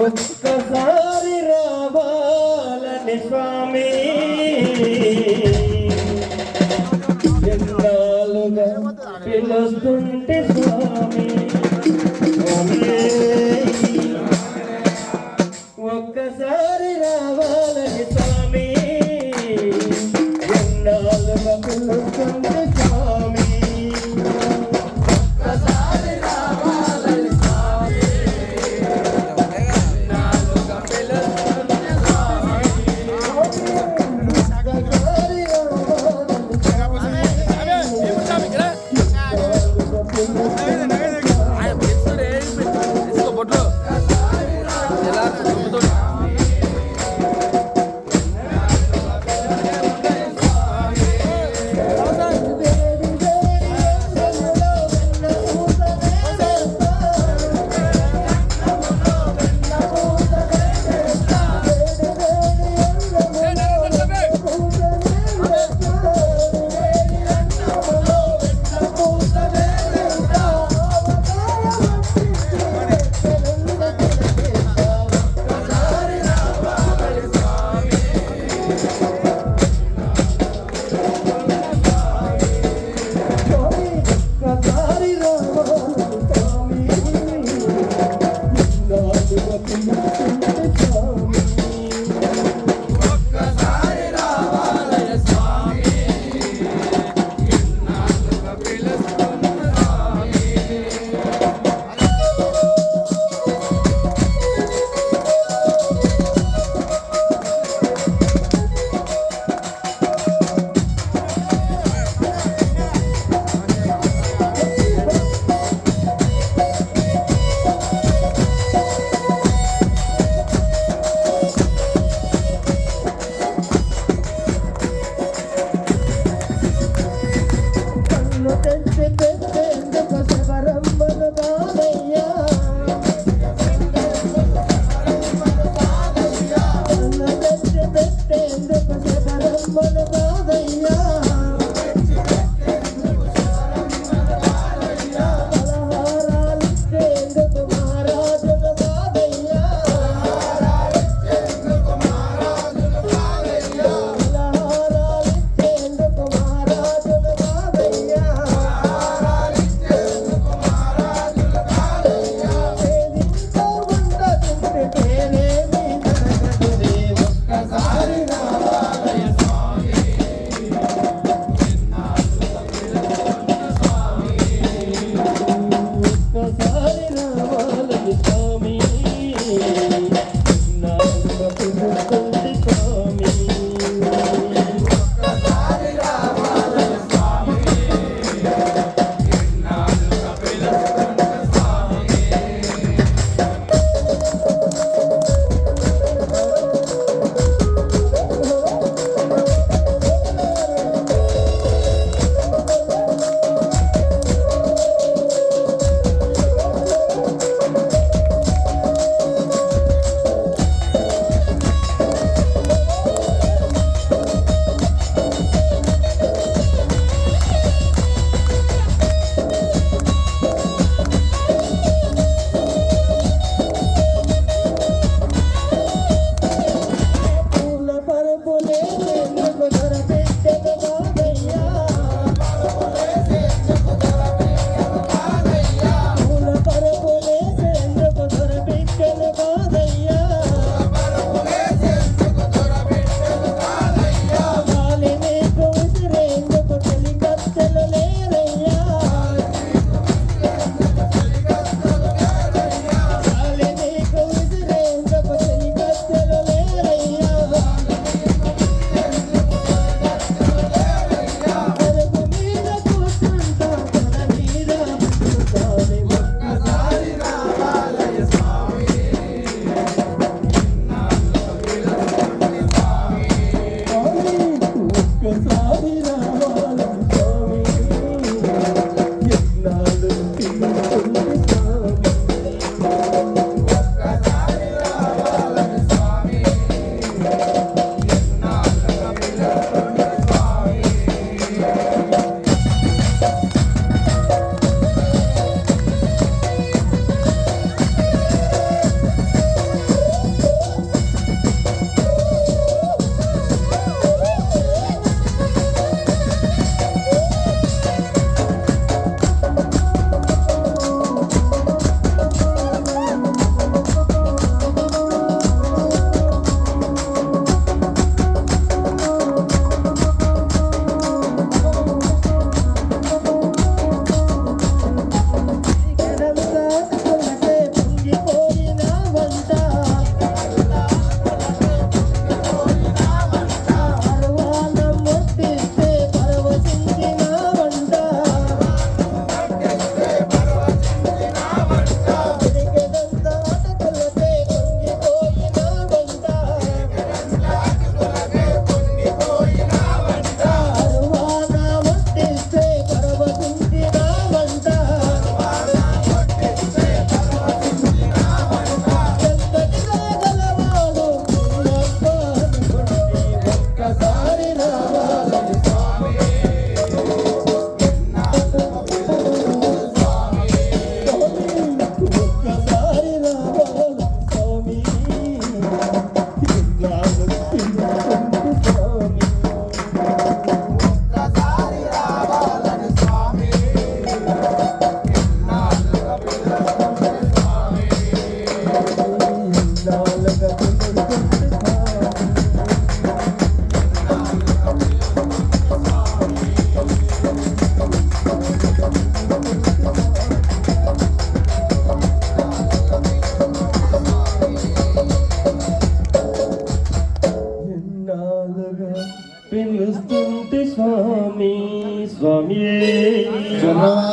ఒక్కసారి రావాలని స్వామి. ఎన్నాలుగా పిలుస్తుంటే స్వామి. స్వామి ఒక్కసారి రావాలని స్వామి. ఎన్నాలుగా పిలుస్తుంటే స్వామి. Take, take. Oh.